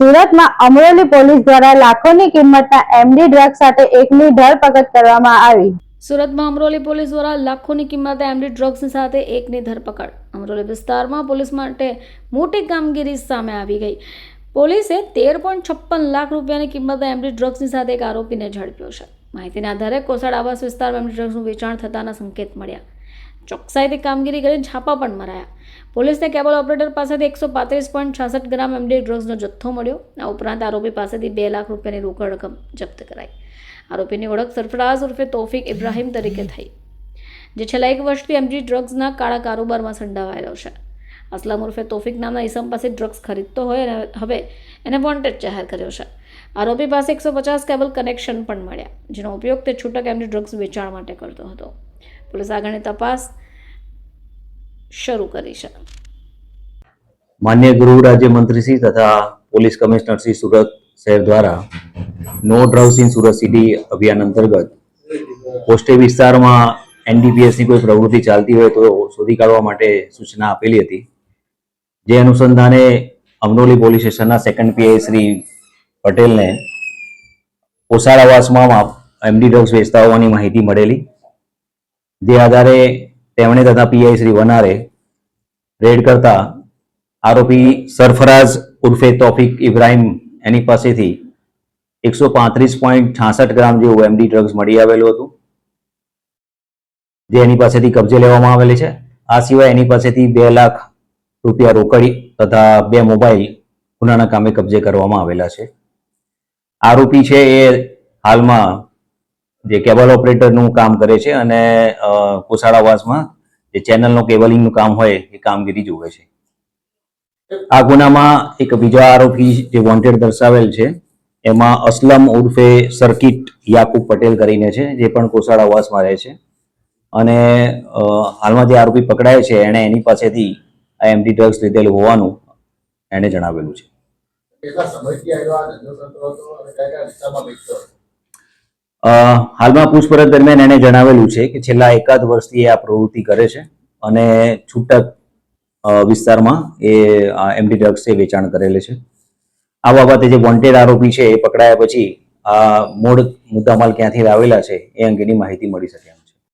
સુરતમાં અમરોલી પોલીસ દ્વારા લાખોની કિંમતના એમડી ડ્રગ્સ સાથે એકની ધરપકડ કરવામાં આવી. સુરતમાં અમરોલી પોલીસ દ્વારા લાખોની કિંમતે એમડી ડ્રગ્સની સાથે એકની ધરપકડ. અમરોલી વિસ્તારમાં પોલીસ માટે મોટી કામગીરી સામે આવી ગઈ. પોલીસે તેર પોઈન્ટ છપ્પન લાખ રૂપિયાની કિંમતે એમડી ડ્રગ્સની સાથે એક આરોપીને ઝડપ્યો છે. માહિતીના આધારે કોસાડ આવાસ વિસ્તારમાં એમડી ડ્રગ્સનું વેચાણ થતાના સંકેત મળ્યા. ચોકસાઈથી કામગીરી કરીને છાપા પણ મરાયા. પોલીસને કેબલ ઓપરેટર પાસેથી એકસો પાંત્રીસ પોઈન્ટ છાસઠ ગ્રામ એમડી ડ્રગ્સનો જથ્થો મળ્યો. આ ઉપરાંત આરોપી પાસેથી બે લાખ રૂપિયાની રોકડ રકમ જપ્ત કરાઈ. આરોપીની ઓળખ સરફરાઝ ઉર્ફે તોફિક ઇબ્રાહિમ તરીકે થઈ. જે છેલ્લા એક વર્ષથી એમજી ડ્રગ્સના કાળા કારોબારમાં સંડાવાયેલો છે. અસલમ ઉર્ફે તોફિક નામના ઈસમ પાસે ડ્રગ્સ ખરીદતો હોય અને હવે એને વોન્ટેડ જાહેર કર્યો છે. આરોપી પાસે એકસો પચાસ કેબલ કનેક્શન પણ મળ્યા, જેનો ઉપયોગ તે છૂટક એમની ડ્રગ્સ વેચાણ માટે કરતો હતો. પોલીસ આગળની તપાસ શરૂ કરી છે. માન્ય ગૃહ રાજ્યમંત્રી શ્રી તથા પોલીસ કમિશનર શ્રી સુરત શહેર દ્વારા no drugs in Surat city અભિયાન અંતર્ગત પોસ્ટે વિસ્તારમાં એનડીપીએસની કોઈ પ્રવૃત્તિ ચાલતી હોય તો શોધી કાઢવા માટે સૂચના આપેલી હતી. જે અનુસંધાને અમરોલી પોલીસ સ્ટેશનના સેકન્ડ પીઆઈ શ્રી પટેલને ઓસારાવાસમાં એમડી ડ્રગ્સ વેચતા હોવાની માહિતી મળેલી. જે આધારે તેમણે તથા પીઆઈ શ્રી વનારે રેડ કરતા આરોપી સરફરાઝ ઉર્ફે તોફિક ઇબ્રાહિમ એની પાસેથી એકસો પાંત્રીસ પોઈન્ટ છાસઠ ગ્રામ જેવું એમડી ડ્રગ્સ મળી આવેલું હતું, જે એની પાસેથી કબજે લેવામાં આવેલી છે. આ સિવાય એની પાસેથી બે લાખ રૂપિયા રોકડી તથા બે મોબાઈલ ગુનાના કામે કબજે કરવામાં આવેલા છે. આરોપી છે એ હાલમાં જે કેબલ ઓપરેટરનું કામ કરે છે અને અ, જે ચેનલનું કેબલિંગનું કામ હોય એ કામગીરી જોવે છે. આ ગુનામાં એક બીજા આરોપી જે વોન્ટેડ દર્શાવેલ છે એમાં અસલમ ઉર્ફે સર્કિટ યાકુબ પટેલ કરીને છે જે પણ કોસાડાવાસમાં રહે છે. અને હાલમાં જે આરોપી પકડાય છે એણે એની પાસેથી આ એમડી ડ્રગ્સ લીધેલું હોવાનું એણે જણાવેલું છે. હાલમાં પૂછપરછ દરમિયાન એણે જણાવેલું છે કે છેલ્લા એકાદ વર્ષથી એ આ પ્રવૃત્તિ કરે છે અને છૂટક વિસ્તારમાં એ એમડી ડ્રગ્સ વેચાણ કરેલે છે. આ બાબતે જે વોન્ટેડ આરોપી છે એ પકડાયા પછી આ મૂળ મુદ્દામાલ ક્યાંથી લાવેલા છે એ અંગેની માહિતી મળી શકે એમ.